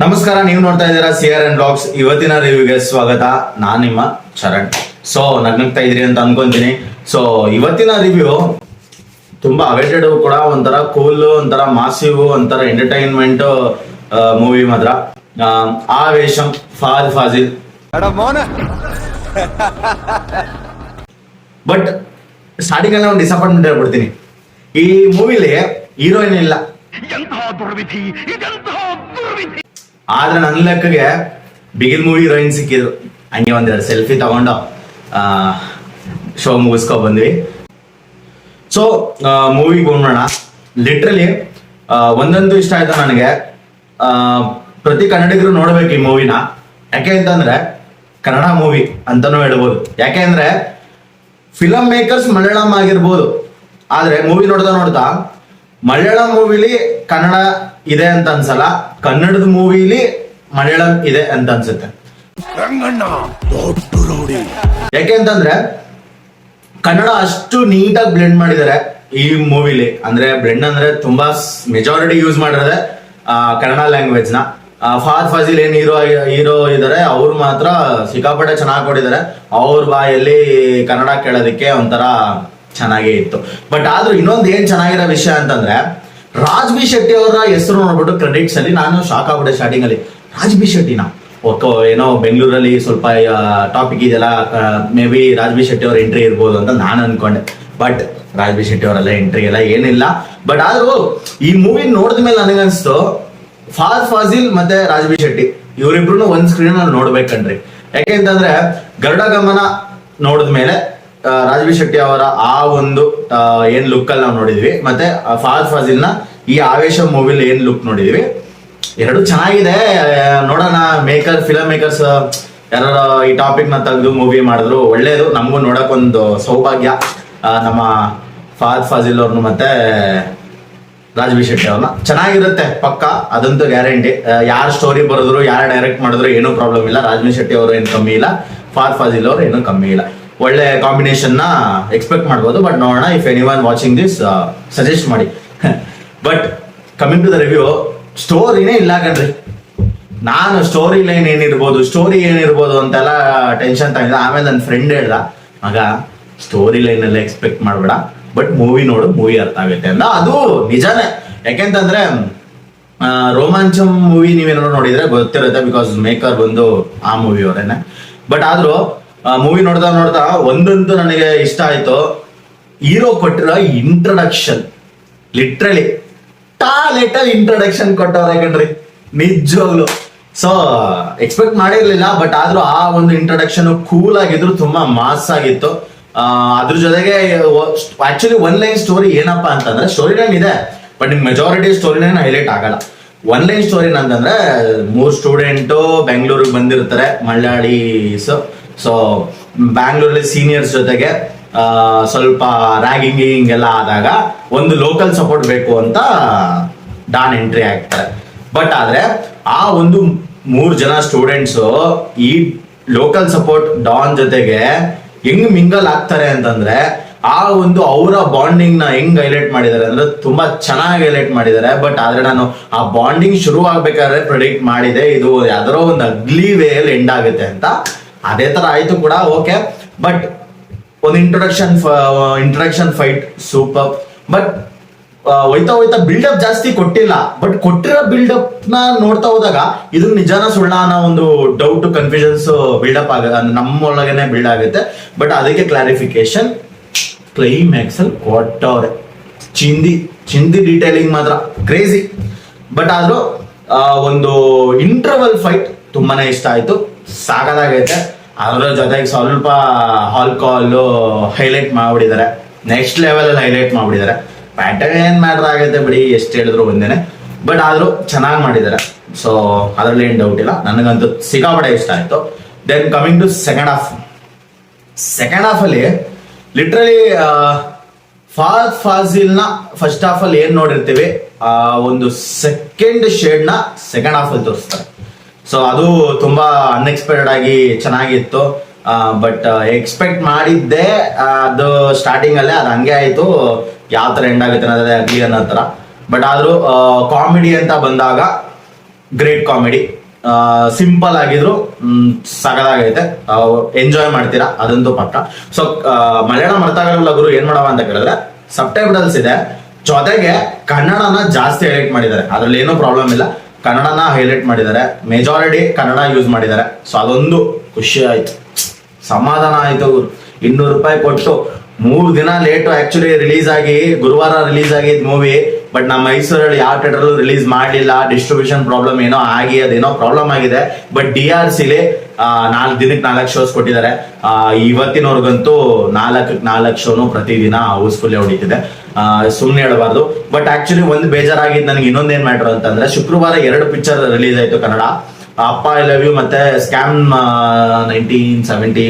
ನಮಸ್ಕಾರ ನೀವು ನೋಡ್ತಾ ಇದ್ದೀರಾ ಸಿ ಆರ್ ಎನ್ ಬ್ಲಾಗ್ಸ್ ಇವತ್ತಿನ ರಿವ್ಯೂಗೆ ಸ್ವಾಗತ. ನಾನು ನಿಮ್ಮ ಚರಣ್. ಸೊ ನಗ್ನಗ್ತಾ ಇದ್ರಿ ಅಂತ ಅನ್ಕೊಂತೀನಿ. ಸೊ ಇವತ್ತಿನ ರಿವ್ಯೂ ತುಂಬಾ ಅವೇಟೆಡ್ ಕೂಡ. ಒಂಥರ ಕೂಲ್ ಒಂಥರ ಮಾಸಿವ್ ಒಂಥರ ಎಂಟರ್ಟೈನ್ಮೆಂಟ್ ಮೂವಿ ಮಾತ್ರ. ಆ, ವೇಷಂ ಫಾಜ್ ಫಾಜಿಲ್. ಬಟ್ ಸ್ಟಾರ್ಟಿಂಗ್ ಅಲ್ಲಿ ಒಂದು ಡಿಸಪಾಯಿಂಟ್ಮೆಂಟ್ ಹೇಳ್ಬಿಡ್ತೀನಿ. ಈ ಮೂವಿಲಿ ಹೀರೋಯಿನ್ ಇಲ್ಲ ಆದ್ರೆ ನನ್ನ ಲೆಕ್ಕಗೆ ಬಿಗಿಲ್ ಮೂವಿ ಹೀರೋಯಿನ್ ಸಿಕ್ಕಿದ್ರು ಹಂಗೆ ಒಂದೆರಡು ಸೆಲ್ಫಿ ತಗೊಂಡು ಶೋ ಮುಗಿಸ್ಕೊ ಬಂದ್ವಿ. ಸೊ ಮೂವಿಗೆ ಹೋಗೋಣ. ಲಿಟ್ರಲಿ ಒಂದಂತೂ ಇಷ್ಟ ಆಯ್ತು ನನಗೆ. ಪ್ರತಿ ಕನ್ನಡಿಗರು ನೋಡ್ಬೇಕು ಈ ಮೂವಿನ ಯಾಕೆ ಅಂತಂದ್ರೆ, ಕನ್ನಡ ಮೂವಿ ಅಂತಾನೂ ಹೇಳ್ಬೋದು. ಯಾಕೆ ಅಂದ್ರೆ ಫಿಲಂ ಮೇಕರ್ಸ್ ಮಲಯಾಳಂ ಆಗಿರ್ಬೋದು. ಆದ್ರೆ ಮೂವಿ ನೋಡ್ತಾ ನೋಡ್ತಾ, ಮಲಯಾಳಂ ಮೂವಿಲಿ ಕನ್ನಡ ಇದೆ ಅಂತ ಅನ್ಸಲ್ಲ. ಕನ್ನಡದ ಮೂವಿಲಿ ಮಲಯಾಳಂ ಇದೆ ಅಂತ ಅನ್ಸುತ್ತೆ. ಯಾಕೆ ಅಂತಂದ್ರೆ ಕನ್ನಡ ಅಷ್ಟು ನೀಟಾಗಿ ಬ್ಲೆಂಡ್ ಮಾಡಿದ್ದಾರೆ ಈ ಮೂವಿಲಿ. ಅಂದ್ರೆ ಬ್ಲೆಂಡ್ ಅಂದ್ರೆ ತುಂಬಾ ಮೆಜಾರಿಟಿ ಯೂಸ್ ಮಾಡಿರೋದೆ ಕನ್ನಡ ಲ್ಯಾಂಗ್ವೇಜ್ನ. ಫಾದ್ ಫಾಜಿಲ್ ಏನ್ ಹೀರೋ ಹೀರೋ ಇದಾರೆ ಅವ್ರು ಮಾತ್ರ ಸಿಕ್ಕಾಪಟ್ಟೆ ಚೆನ್ನಾಗಿ ಕೊಟ್ಟಿದ್ದಾರೆ. ಅವ್ರ ಬಾಯಲ್ಲಿ ಕನ್ನಡ ಕೇಳೋದಕ್ಕೆ ಒಂಥರ ಚೆನ್ನಾಗೇ ಇತ್ತು. ಬಟ್ ಆದ್ರೂ ಇನ್ನೊಂದು ಏನ್ ಚೆನ್ನಾಗಿರೋ ವಿಷಯ ಅಂತಂದ್ರೆ ರಾಜ್ ಬಿ ಶೆಟ್ಟಿ ಅವರ ಹೆಸರು ನೋಡ್ಬಿಟ್ಟು ಕ್ರೆಡಿಟ್ಸ್ ಅಲ್ಲಿ ನಾನು ಶಾಕ್ ಆಗ್ಬಿಟ್ಟೆ ಸ್ಟಾರ್ಟಿಂಗ್ ಅಲ್ಲಿ. ರಾಜ್ ಬಿ ಶೆಟ್ಟಿನ. ಓಕೆ ಏನೋ ಬೆಂಗಳೂರಲ್ಲಿ ಸ್ವಲ್ಪ ಟಾಪಿಕ್ ಇದೆಲ್ಲ ಮೇ ಬಿ ರಾಜ್ಬಿ ಶೆಟ್ಟಿ ಅವ್ರ ಎಂಟ್ರಿ ಇರ್ಬೋದು ಅಂತ ನಾನು ಅನ್ಕೊಂಡೆ. ಬಟ್ ರಾಜ್ಬಿ ಶೆಟ್ಟಿ ಅವರೆಲ್ಲ ಎಂಟ್ರಿ ಎಲ್ಲ ಏನಿಲ್ಲ. ಬಟ್ ಆದ್ರೂ ಈ ಮೂವಿ ನೋಡಿದ ಮೇಲೆ ನನಗನ್ಸ್ತು, ಫಾಜ್ ಫಾಜಿಲ್ ಮತ್ತೆ ರಾಜ್ ಬಿ ಶೆಟ್ಟಿ. ಇವರಿಬ್ರು ಒಂದ್ ಸ್ಕ್ರೀನ್ ಅಲ್ಲಿ ನೋಡ್ಬೇಕನ್ರಿ ಯಾಕೆ ಅಂತಂದ್ರೆ ಗರುಡ ಗಮನ ನೋಡಿದ ಮೇಲೆ ರಾಜ್ ಬಿ ಶೆಟ್ಟಿ ಅವರ ಆ ಒಂದು ಏನ್ ಲುಕ್ ಅಲ್ಲಿ ನಾವು ನೋಡಿದ್ವಿ. ಮತ್ತೆ ಫಾದ್ ಫಾಜಿಲ್ನ ಈ ಆವೇಶ ಮೂವಿಲ್ ಏನ್ ಲುಕ್ ನೋಡಿದ್ವಿ. ಎರಡು ಚೆನ್ನಾಗಿದೆ. ನೋಡೋಣ ಮೇಕರ್ ಫಿಲಂ ಮೇಕರ್ಸ್ ಯಾರ ಈ ಟಾಪಿಕ್ನ ತೆಗೆದು ಮೂವಿ ಮಾಡಿದ್ರು ಒಳ್ಳೇದು. ನಮಗೂ ನೋಡಕ್ ಒಂದು ಸೌಭಾಗ್ಯ ನಮ್ಮ ಫಾದ್ ಫಾಜಿಲ್ ಅವ್ರನ್ನು ಮತ್ತೆ ರಾಜವಿ ಶೆಟ್ಟಿ ಅವ್ರನ್ನ. ಚೆನ್ನಾಗಿರುತ್ತೆ ಪಕ್ಕ, ಅದಂತೂ ಗ್ಯಾರಂಟಿ ಯಾರು ಸ್ಟೋರಿ ಬರೆದ್ರು, ಯಾರು ಡೈರೆಕ್ಟ್ ಮಾಡಿದ್ರು, ಏನೂ ಪ್ರಾಬ್ಲಮ್ ಇಲ್ಲ. ರಾಜವಿ ಶೆಟ್ಟಿ ಅವರು ಏನು ಕಮ್ಮಿ ಇಲ್ಲ. ಫಾದ್ ಫಾಜಿಲ್ ಅವರು ಏನೂ ಕಮ್ಮಿ ಇಲ್ಲ. ಒಳ್ಳೆ ಕಾಂಬಿನೇಷನ್ನ ಎಕ್ಸ್ಪೆಕ್ಟ್ ಮಾಡ್ಬೋದು. ಬಟ್ ನೋಡೋಣ if any one watching this suggest ಮಾಡಿ. But coming to the review ಸ್ಟೋರಿನೇ ಇಲ್ಲ ಕಣ್ರಿ. ನಾನು ಸ್ಟೋರಿ ಲೈನ್ ಏನಿರ್ಬೋದು ಸ್ಟೋರಿ ಏನಿರ್ಬೋದು ಅಂತೆಲ್ಲ ಟೆನ್ಷನ್ ತಗೊಂಡಿದ್ದೆ. ಆಮೇಲೆ ನನ್ನ ಫ್ರೆಂಡ್ ಹೇಳ್ದ, ಮಗ ಸ್ಟೋರಿ ಲೈನ್ ಎಲ್ಲ ಎಕ್ಸ್ಪೆಕ್ಟ್ ಮಾಡಬೇಡ. ಬಟ್ ಮೂವಿ ನೋಡು ಮೂವಿ ಅರ್ಥ ಆಗುತ್ತೆ. ಅಂದ. ಅದು ನಿಜಾನೇ. ಯಾಕೆಂತಂದ್ರೆ ರೋಮಾಂಚಂ ಮೂವಿ ನೀವೇನಾದ್ರು ನೋಡಿದ್ರೆ ಗೊತ್ತಿರುತ್ತೆ ಬಿಕಾಸ್ ಮೇಕರ್ ಬಂದು ಆ ಮೂವಿ ಅವರೇನೆ. ಬಟ್ ಆದ್ರೂ ಮೂವಿ ನೋಡ್ತಾ ನೋಡ್ತಾ ಒಂದಂತೂ ನನಗೆ ಇಷ್ಟ ಆಯ್ತು. ಹೀರೋ ಕೊಟ್ಟಿರೋ ಇಂಟ್ರಡಕ್ಷನ್ ಲಿಟ್ರಲಿ ಟಾಲೆಟಲ್ ಇಂಟ್ರಡಕ್ಷನ್ ಕೊಟ್ಟವ್ರೆ ಕಣ್ರಿ. ನಿಜವಾಗ್ಲು. ಸೊ ಎಕ್ಸ್ಪೆಕ್ಟ್ ಮಾಡಿರ್ಲಿಲ್ಲ ಬಟ್ ಆದ್ರೂ ಆ ಒಂದು ಇಂಟ್ರಡಕ್ಷನ್ ಕೂಲ್ ಆಗಿದ್ರು, ತುಂಬಾ ಮಾಸ್ ಆಗಿತ್ತು. ಅದ್ರ ಜೊತೆಗೆ ಆಕ್ಚುಲಿ ಒನ್ ಲೈನ್ ಸ್ಟೋರಿ ಏನಪ್ಪಾ ಅಂತಂದ್ರೆ ಸ್ಟೋರಿ ಲೈನ್ ಇದೆ ಬಟ್ ನಿಮ್ ಮೆಜಾರಿಟಿ ಸ್ಟೋರಿ ಹೈಲೈಟ್ ಆಗಲ್ಲ. ಒನ್ ಲೈನ್ ಸ್ಟೋರಿ ಅಂತಂದ್ರೆ ಮೂರ್ ಸ್ಟೂಡೆಂಟು ಬೆಂಗಳೂರಿಗೆ ಬಂದಿರ್ತಾರೆ, ಮಲಯಾಳೀಸ್. ಸೊ ಬ್ಯಾಂಗ್ಳೂರಲ್ಲಿ ಸೀನಿಯರ್ಸ್ ಜೊತೆಗೆ ಸ್ವಲ್ಪ ರ್ಯಾಗಿಂಗ್ ಎಲ್ಲ ಆದಾಗ ಒಂದು ಲೋಕಲ್ ಸಪೋರ್ಟ್ ಬೇಕು ಅಂತ ಡಾನ್ ಎಂಟ್ರಿ ಆಗ್ತಾರೆ ಬಟ್ ಆದ್ರೆ ಆ ಒಂದು ಮೂರು ಜನ ಸ್ಟೂಡೆಂಟ್ಸ್ ಈ ಲೋಕಲ್ ಸಪೋರ್ಟ್ ಡಾನ್ ಜೊತೆಗೆ ಹೆಂಗ್ ಮಿಂಗಲ್ ಆಗ್ತಾರೆ ಅಂತಂದ್ರೆ, ಆ ಒಂದು ಅವರ ಬಾಂಡಿಂಗ್ನ ಹೆಂಗ್ ಹೈಲೈಟ್ ಮಾಡಿದ್ದಾರೆ ಅಂದ್ರೆ ತುಂಬಾ ಚೆನ್ನಾಗಿ ಹೈಲೈಟ್ ಮಾಡಿದ್ದಾರೆ. ಬಟ್ ಆದ್ರೆ ನಾನು ಆ ಬಾಂಡಿಂಗ್ ಶುರು ಆಗ್ಬೇಕಾದ್ರೆ ಪ್ರೆಡಿಕ್ಟ್ ಮಾಡಿದೆ, ಇದು ಯಾವ್ದಾರೋ ಒಂದು ಅಗ್ಲಿ ವೇಯಲ್ಲಿ ಎಂಡ್ ಆಗುತ್ತೆ ಅಂತ. ಅದೇ ತರ ಆಯ್ತು ಕೂಡ ಓಕೆ ಬಟ್ ಒಂದು introduction introduction fight super but ಹೋಯ್ತಾ ಹೋಯ್ತಾ ಬಿಲ್ಡಪ್ ಜಾಸ್ತಿ ಕೊಟ್ಟಿಲ್ಲ. ಬಟ್ ಕೊಟ್ಟಿರೋ ಬಿಲ್ಡಪ್ನ ನೋಡ್ತಾ ಹೋದಾಗ, ಇದು ನಿಜಾನ ಸುಳ್ಳ ಅನ್ನೋ ಒಂದು ಡೌಟ್ ಕನ್ಫ್ಯೂಷನ್ಸ್ ಬಿಲ್ಡಪ್ ಆಗ, ನಮ್ಮೊಳಗೇನೆ ಬಿಲ್ಡ್ ಆಗುತ್ತೆ. ಬಟ್ ಅದಕ್ಕೆ ಕ್ಲಾರಿಫಿಕೇಶನ್ ಕ್ಲೈಮ್ಯಾಕ್ಸ್ ಅಲ್ಲಿ ಕೊಟ್ಟವ್ರೆ. ಚಿಂದಿ ಚಿಂದಿ ಡೀಟೇಲಿಂಗ್ ಮಾತ್ರ. ಕ್ರೇಜಿ ಬಟ್ ಆದ್ರೂ ಒಂದು ಇಂಟರ್ವಲ್ ಫೈಟ್ ತುಂಬಾನೇ ಇಷ್ಟ ಆಯ್ತು. ಸಾಕಾಗೈತೆ ಅದರ ಜೊತೆಗೆ ಸ್ವಲ್ಪ ಹಾಲ್ ಕಾಲ್ ಹೈಲೈಟ್ ಮಾಡ್ಬಿಟ್ಟಿದ್ದಾರೆ. ನೆಕ್ಸ್ಟ್ ಲೆವೆಲ್ ಅಲ್ಲಿ ಹೈಲೈಟ್ ಮಾಡ್ಬಿಟ್ಟಿದ್ದಾರೆ. ಪ್ಯಾಟರ್ನ್ ಏನ್ ಮ್ಯಾಟರ್ ಆಗುತ್ತೆ ಬಿಡಿ, ಎಷ್ಟು ಹೇಳಿದ್ರು ಒಂದೇನೆ. ಬಟ್ ಆದ್ರೂ ಚೆನ್ನಾಗಿ ಮಾಡಿದ್ದಾರೆ. ಸೊ ಅದರಲ್ಲಿ ಏನು ಡೌಟ್ ಇಲ್ಲ. ನನಗಂತೂ ಸಿಕ್ಕಾಪಟ್ಟೆ ಇಷ್ಟ ಆಯ್ತು. Then coming to second half second half ಅಲ್ಲಿ ಲಿಟ್ರಲಿ ಫಾಸ್ಟ್ ಫಾಝಿಲ್ನ ಫಸ್ಟ್ ಹಾಫ್ ಅಲ್ಲಿ ಏನ್ ನೋಡಿರ್ತೀವಿ? ಒಂದು ಸೆಕೆಂಡ್ ಶೇಡ್ನ ಸೆಕೆಂಡ್ ಹಾಫ್ ಅಲ್ಲಿ ತೋರಿಸ್ತಾರೆ. ಸೊ ಅದು ತುಂಬಾ ಅನ್ಎಕ್ಸ್ಪೆಕ್ಟೆಡ್ ಆಗಿ ಚೆನ್ನಾಗಿತ್ತು. ಬಟ್ ಎಕ್ಸ್ಪೆಕ್ಟ್ ಮಾಡಿದ್ದೆ ಅದು ಸ್ಟಾರ್ಟಿಂಗ್ ಅಲ್ಲೇ, ಅದು ಹಂಗೆ ಆಯ್ತು. ಯಾವ ತರ ಎಂಡ್ ಆಗುತ್ತೆ ಅನ್ನೋದೇ ಆಗ್ಲಿ ಅನ್ನೋ ತರ. ಬಟ್ ಆದ್ರೂ ಕಾಮಿಡಿ ಅಂತ ಬಂದಾಗ ಗ್ರೇಟ್ ಕಾಮಿಡಿ ಸಿಂಪಲ್ ಆಗಿದ್ರು ಸಗದಾಗೈತೆ ಎಂಜಾಯ್ ಮಾಡ್ತೀರಾ? ಅದಂತೂ ಪಕ್ಕ. ಸೊ ಮಲಯಾಳಂ ಅರ್ಥ ಗುರು, ಏನ್ ಮಾಡವ ಅಂತ ಕೇಳಿದ್ರೆ ಸಬ್ಟೈಟಲ್ಸ್ ಇದೆ. ಜೊತೆಗೆ ಕನ್ನಡನ ಜಾಸ್ತಿ ಎಡಿಟ್ ಮಾಡಿದ್ದಾರೆ. ಅದ್ರಲ್ಲಿ ಏನೂ ಪ್ರಾಬ್ಲಮ್ ಇಲ್ಲ. ಕನ್ನಡನ ಹೈಲೈಟ್ ಮಾಡಿದ್ದಾರೆ. ಮೆಜಾರಿಟಿ ಕನ್ನಡ ಯೂಸ್ ಮಾಡಿದ್ದಾರೆ. ಸೊ ಅದೊಂದು ಖುಷಿ ಆಯ್ತು. ಸಮಾಧಾನ ಆಯ್ತು ಇನ್ನೂರು ರೂಪಾಯಿ ಕೊಟ್ಟು ಮೂರು ದಿನ ಲೇಟು ಆಕ್ಚುಲಿ ರಿಲೀಸ್ ಆಗಿ, ಗುರುವಾರ ರಿಲೀಸ್ ಆಗಿದ್ ಮೂವಿ ಬಟ್ ನಮ್ಮ ಮೈಸೂರಲ್ಲಿ ಯಾವ ಥಿಯೇಟರ್ ರಿಲೀಸ್ ಮಾಡಲಿಲ್ಲ. ಡಿಸ್ಟ್ರಿಬ್ಯೂಷನ್ ಪ್ರಾಬ್ಲಮ್ ಏನೋ ಆಗಿ, ಅದೇನೋ ಪ್ರಾಬ್ಲಮ್ ಆಗಿದೆ. ಬಟ್ ಡಿ ಆರ್ ಸಿಲಿ ನಾಲ್ಕು ದಿನಕ್ಕೆ ನಾಲ್ಕು ಶೋಸ್ ಕೊಟ್ಟಿದ್ದಾರೆ. ಇವತ್ತಿನವರೆಗಂತೂ ನಾಲ್ಕು ನಾಲ್ಕು ಶೋನು ಪ್ರತಿದಿನ ಹೌಸ್ಫುಲ್ಲೇ ಹೊಡಿತಿದೆ. ಸುಮ್ಮನೆ ಹೇಳಬಾರ್ದು. ಬಟ್ ಆಕ್ಚುಲಿ ಒಂದು ಬೇಜಾರಾಗಿದ್ದು ನನಗೆ ಇನ್ನೊಂದೇನ್ ಮ್ಯಾಟರ್ ಅಂತಂದ್ರೆ ಶುಕ್ರವಾರ ಎರಡು ಪಿಕ್ಚರ್ ರಿಲೀಸ್ ಆಯ್ತು Kannada. Appa I love you ಮತ್ತೆ ಸ್ಕ್ಯಾಮ್ ನೈನ್ಟೀನ್ ಸೆವೆಂಟಿ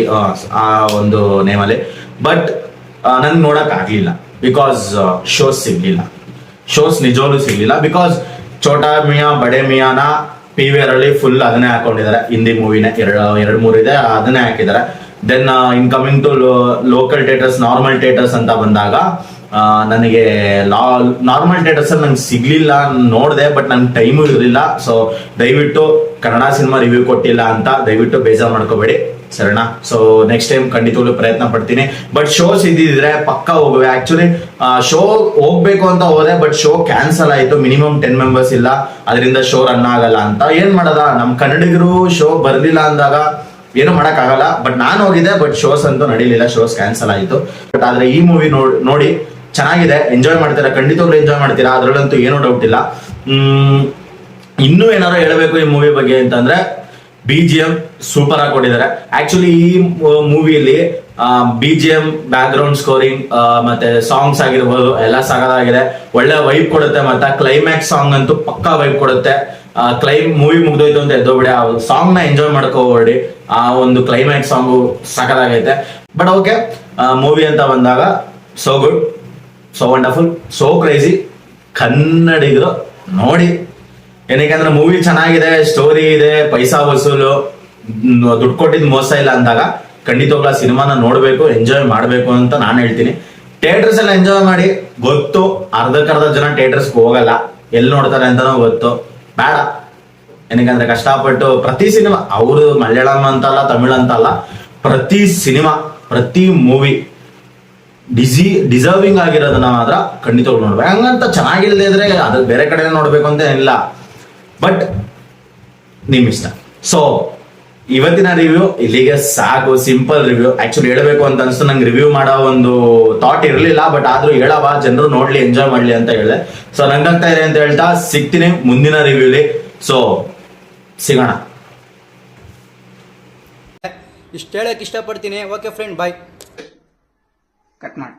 ಆ ಒಂದು ನೇಮಲ್ಲಿ ಬಟ್ ನನ್ಗೆ ನೋಡಕ್ ಆಗ್ಲಿಲ್ಲ. ಬಿಕಾಸ್ ಶೋಸ್ ಸಿಗ್ಲಿಲ್ಲ. ಶೋಸ್ ನಿಜವಾಗ್ಲೂ ಸಿಗ್ಲಿಲ್ಲ. Because Chota Miya, Bade ಮಿಯಾನ P V R ಅಲ್ಲಿ ಫುಲ್ ಅದನ್ನೇ ಹಾಕೊಂಡಿದ್ದಾರೆ. ಹಿಂದಿ ಮೂವಿನ ಎರಡು ಎರಡು ಮೂರು ಇದೆ, ಅದನ್ನೇ ಹಾಕಿದ್ದಾರೆ. Then in coming to local theatres normal theatres ಅಂತ ಬಂದಾಗ ನನಗೆ ಲಾ ನಾರ್ಮಲ್ ಥಿಯೇಟರ್ಸ್ ಅಲ್ಲಿ ನಂಗೆ ಸಿಗ್ಲಿಲ್ಲ ನೋಡಿದೆ ಬಟ್ ನಂಗೆ ಟೈಮು ಇರಲಿಲ್ಲ. ಸೊ ದಯವಿಟ್ಟು ಕನ್ನಡ ಸಿನಿಮಾ ರಿವ್ಯೂ ಕೊಟ್ಟಿಲ್ಲ ಅಂತ ದಯವಿಟ್ಟು ಬೇಜಾರು ಮಾಡ್ಕೋಬೇಡಿ. ಸರಿನಾ? ಸೊ ನೆಕ್ಸ್ಟ್ ಟೈಮ್ ಖಂಡಿತವಾಗ್ಲೂ ಪ್ರಯತ್ನ ಪಡ್ತೀನಿ. ಬಟ್ ಶೋಸ್ ಇದ್ದಿದ್ರೆ ಪಕ್ಕ ಹೋಗುವೆ. ಆಕ್ಚುಲಿ ಶೋ ಹೋಗ್ಬೇಕು ಅಂತ ಹೋದೆ ಬಟ್ ಶೋ ಕ್ಯಾನ್ಸಲ್ ಆಯ್ತು. ಮಿನಿಮಮ್ ಟೆನ್ ಮೆಂಬರ್ಸ್ ಇಲ್ಲ. ಅದರಿಂದ ಶೋ ರನ್ ಆಗಲ್ಲ ಅಂತ. ಏನ್ ಮಾಡದ? ನಮ್ ಕನ್ನಡಿಗರು ಶೋ ಬರ್ಲಿಲ್ಲ ಅಂದಾಗ ಏನು ಮಾಡಕ್ ಆಗಲ್ಲ ಬಟ್ ನಾನು ಹೋಗಿದ್ದೆ ಬಟ್ ಶೋಸ್ ಅಂತೂ ನಡೀಲಿಲ್ಲ. ಶೋಸ್ ಕ್ಯಾನ್ಸಲ್ ಆಯ್ತು. ಬಟ್ ಆದ್ರೆ ಈ ಮೂವಿ ನೋಡಿ, ಚೆನ್ನಾಗಿದೆ. ಎಂಜಾಯ್ ಮಾಡ್ತೀರಾ? ಖಂಡಿತವಾಗ್ಲೂ ಎಂಜಾಯ್ ಮಾಡ್ತೀರಾ? ಅದ್ರಲ್ಲಂತೂ ಏನೂ ಡೌಟ್ ಇಲ್ಲ. ಇನ್ನೂ ಏನಾರು ಹೇಳಬೇಕು ಈ ಮೂವಿ ಬಗ್ಗೆ ಅಂತಂದ್ರೆ ಬಿ ಜಿ ಎಂ ಸೂಪರ್ ಆಗಿ ಕೊಟ್ಟಿದ್ದಾರೆ ಆಕ್ಚುಲಿ ಈ ಮೂವಿಯಲ್ಲಿ B G background scoring ಮತ್ತೆ ಸಾಂಗ್ಸ್ ಆಗಿರ್ಬೋದು, ಎಲ್ಲ ಸಾಗದಾಗಿದೆ ಒಳ್ಳೆ ವೈಬ್ ಕೊಡುತ್ತೆ, ಮತ್ತೆ ಕ್ಲೈಮ್ಯಾಕ್ಸ್ ಸಾಂಗ್ ಅಂತೂ ಪಕ್ಕಾ ವೈಬ್ ಕೊಡುತ್ತೆ. ಕ್ಲೈಮ್ ಮೂವಿ ಮುಗ್ದೋಯ್ತು ಅಂತ ಎದ್ದೋಗ್ಬಿಡಿ. ಆ ಸಾಂಗ್ನ ಎಂಜಾಯ್ ಮಾಡ್ಕೋಬೇಡಿ. ಆ ಒಂದು ಕ್ಲೈಮ್ಯಾಕ್ಸ್ ಸಾಂಗು ಸಖತ್ತಾಗೈತೆ ಬಟ್ ಓಕೆ ಮೂವಿ ಅಂತ ಬಂದಾಗ so good so wonderful so crazy ಕನ್ನಡಿಗರು ನೋಡಿ. ಏನಕ್ಕೆ ಮೂವಿ ಚೆನ್ನಾಗಿದೆ ಸ್ಟೋರಿ ಇದೆ, ಪೈಸಾ ವಸೂಲು ದುಡ್ಡು ಕೊಟ್ಟಿದ್ ಮೋಸ ಇಲ್ಲ ಅಂದಾಗ ಖಂಡಿತವಾಗ್ಲೂ ಸಿನಿಮಾನ ನೋಡ್ಬೇಕು ಎಂಜಾಯ್ ಮಾಡ್ಬೇಕು ಅಂತ ನಾನು ಹೇಳ್ತೀನಿ. ಥಿಯೇಟರ್ಸ್ ಎಲ್ಲ ಎಂಜಾಯ್ ಮಾಡಿ, ಗೊತ್ತು, ಅರ್ಧಕ್ಕರ್ಧ ಜನ ಥಿಯೇಟರ್ಸ್ ಹೋಗಲ್ಲ. ಎಲ್ಲಿ ನೋಡ್ತಾರೆ ಅಂತಾನೂ ಗೊತ್ತು. ಬೇಡ. ಏನಕ್ಕಂದ್ರೆ ಕಷ್ಟಪಟ್ಟು ಪ್ರತಿ ಸಿನಿಮಾ, ಅವರು ಮಲಯಾಳಂ ಅಂತಲ್ಲ ತಮಿಳ್ ಅಂತಲ್ಲ ಪ್ರತಿ ಸಿನಿಮಾ, ಪ್ರತಿ ಮೂವಿ ಡಿಸಿ ಡಿಸರ್ವಿಂಗ್ ಆಗಿರೋದನ್ನ ಮಾತ್ರ ಖಂಡಿತವಾಗ್ ನೋಡ್ಬೇಕು. ಹಂಗಂತ ಚೆನ್ನಾಗಿಲ್ಲದೆ ಇದ್ರೆ ಅದು ಬೇರೆ ಕಡೆ ನೋಡ್ಬೇಕು ಅಂತ ಇಲ್ಲ ಬಟ್ ನಿಮ್ ಇಷ್ಟ. ಸೊ ಇವತ್ತಿನ ರಿವ್ಯೂ ಇಲ್ಲಿಗೆ ಸಾಕು ಸಿಂಪಲ್ ರಿವ್ಯೂ ಆಕ್ಚುಲಿ ಹೇಳಬೇಕು ಅಂತ ಅನ್ಸ್ತು ನಂಗೆ ರಿವ್ಯೂ ಮಾಡೋ ಒಂದು ಥಾಟ್ ಇರಲಿಲ್ಲ ಬಟ್ ಆದ್ರೂ ಹೇಳವ ಜನರು ನೋಡ್ಲಿ ಎಂಜಾಯ್ ಮಾಡ್ಲಿ ಅಂತ ಹೇಳಿದೆ ಸೊ ನಂಗಾಗ್ತಾ ಇದೆ ಅಂತ ಹೇಳ್ತಾ ಸಿಗ್ತೀನಿ ಮುಂದಿನ ರಿವ್ಯೂಲಿ ಸೊ ಸಿಗೋಣ. ಇಷ್ಟು ಹೇಳಕ್ ಇಷ್ಟಪಡ್ತೀನಿ. ಓಕೆ ಫ್ರೆಂಡ್ ಬಾಯ್ ಕಟ್ ಮಾಡಿ.